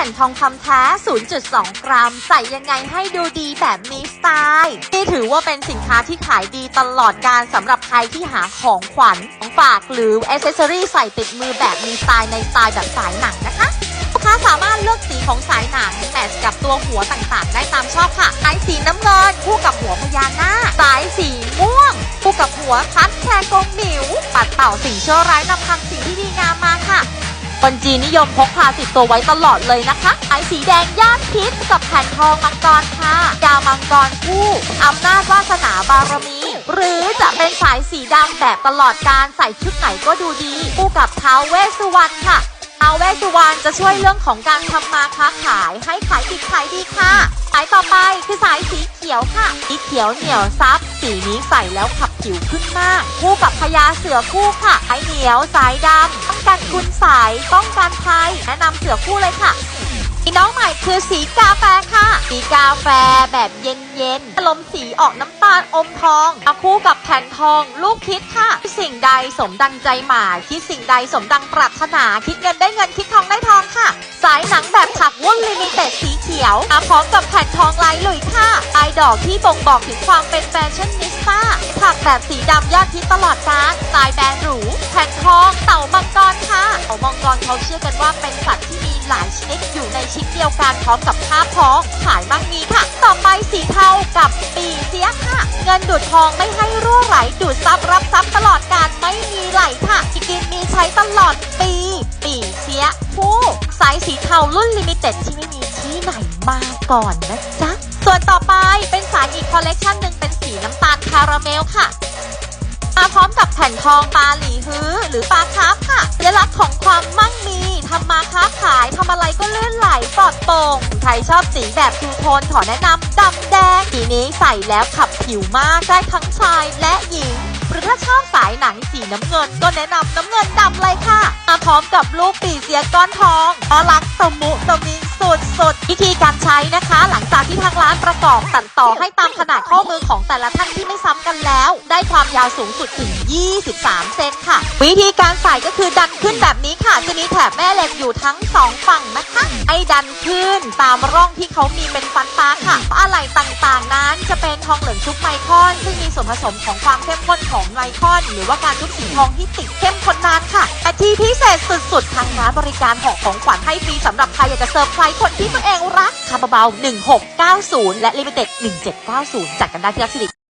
ผ่นทองคำแท้ 0.2 กรัม ใส่ยังไงให้ดูดีแบบมีสไตล์นี่ถือว่าเป็นสินค้าที่ขายดีตลอดการสำหรับใครที่หาของขวัญของฝากหรืออ c เซอรี่ใส่ติดมือแบบมีสไตล์ในสไตล์แบบสายหนังนะคะลูกค้าสามารถเลือกสีของสายหนังแมทช์กับตัวหัวต่างๆ ได้ตามชอบค่ะสายสีน้ำเงินคู่กับหัวพญานาคสายสีม่วงคู่กับหัวคัดแคร์กงหมิว ปัดเป่าสิ่งชั่วร้ายนำพลังสิ่งที่ดีงาม คนจีนนิยมพกพาติดตัวไว้ตลอดเลยนะคะสายสีแดงย่านพิษกับแผ่นทองมังกรค่ะดาวมังกรคู่อำนาจวาสนาบารมี หรือจะเป็นสายสีดำแบบตลอดการใส่ชุดไหนก็ดูดีคู่กับท้าวเวสสุวรรณค่ะท้าวเวสสุวรรณจะช่วยเรื่องของการทำมาค้าขายให้ขายดิบขายดีค่ะสายต่อไปคือสายสีเขียวค่ะสีเขียวเหนียวซับสีนี้ใส่แล้วขับ ผิวขึ้นมาก คู่กับพญาเสือคู่ค่ะสายเหนียวสายดำป้องกันคุณสายป้องกันภัยแนะนำเสือคู่เลยค่ะีน้องใหม่คือสีกาแฟค่ะ สีกาแฟแบบเย็นๆอารมณ์สีออกน้ำตาลอมทองมาคู่กับแผ่นทอง ลูกคิดค่ะ สิ่งใดสมดังใจหมายคิดสิ่งใดสมดังปรารถนา คิดเงินได้เงินคิดทองได้ทองค่ะ สายหนัง ยวมาพร้อมกับแผ่นทองลายหลุยค่ะลายดอกที่บ่งบอกถึงความเป็นแฟชั่นนิสต้าถักแบบสีดำยอดฮิตตลอดกาลสไตล์แบรนด์หรูแผ่นทองเต่ามังกรค่ะเต่ามังกรเขาเชื่อกันว่าเป็นสัตว์ที่มีหลายชนิดอยู่ในชิ้นเดียวกันพร้อมกับผ้าพ้องขายมั่งมีค่ะ ต่อไปสีเทากับปีเสียค่ะ เงินดูดทองไม่ให้รั่วไหลดูดซับรับซับตลอดการไม่มีไหลค่ะมีกินมีใช้ตลอดปี ปีเสียคู่สายสีเทารุ่นลิมิเต็ดที่ไม่มี มาก่อนนะจ๊ะ ส่วนต่อไปเป็นสายอีกคอลเลกชันหนึ่งเป็นสีน้ำตาลคาราเมลค่ะ มาพร้อมกับแผ่นทองปลาหลีฮื้อหรือปลาคาร์ฟค่ะสัญลักษณ์ของความมั่งมีทำมาค้าขายทำอะไรก็ลื่นไหลปลอดโปร่งใครชอบสีแบบทูโทนขอแนะนำดำแดงสีนี้ใส่แล้วขับผิวมากได้ทั้งชายและหญิงหรือถ้าชอบสายหนังสีน้ำเงินก็แนะนำน้ำเงินดำเลยค่ะ มาพร้อมกับลูกปีเสียก้อนทองน่ารักตะมุตมิ สุดสุดวิธีการใช้นะคะ หลังจากที่ทางร้านประกอบตัดต่อให้ตามขนาดข้อมือของแต่ละท่านที่ไม่ซ้ำกันแล้ว ได้ความยาวสูงสุดถึง 23 เซนค่ะ วิธีการใส่ก็คือดันขึ้นแบบนี้ค่ะจะมีแถบแม่เหล็กอยู่ทั้งสองฝั่งนะคะให้ดันขึ้นตามร่องที่เขามีเป็นฟันปลาค่ะอะไหล่ต่างๆ นั้นจะเป็นทองเหลืองชุบไมคอน ซึ่งมีส่วนผสมของความเข้มข้นของไมคอน หรือว่าการชุบสีทองที่ติดเข้มข้นนานค่ะแต่ที่พิเศ ษสุดๆ ทางร้านบริการห่อของขวัญให้ฟรีสำหรับใครอยากจะเซอร์ไพรส์คนที่ตัวเองรักคาบาเบา 1690 และลิมิเต็ด1790 จัดกันได้ที่รักสิริ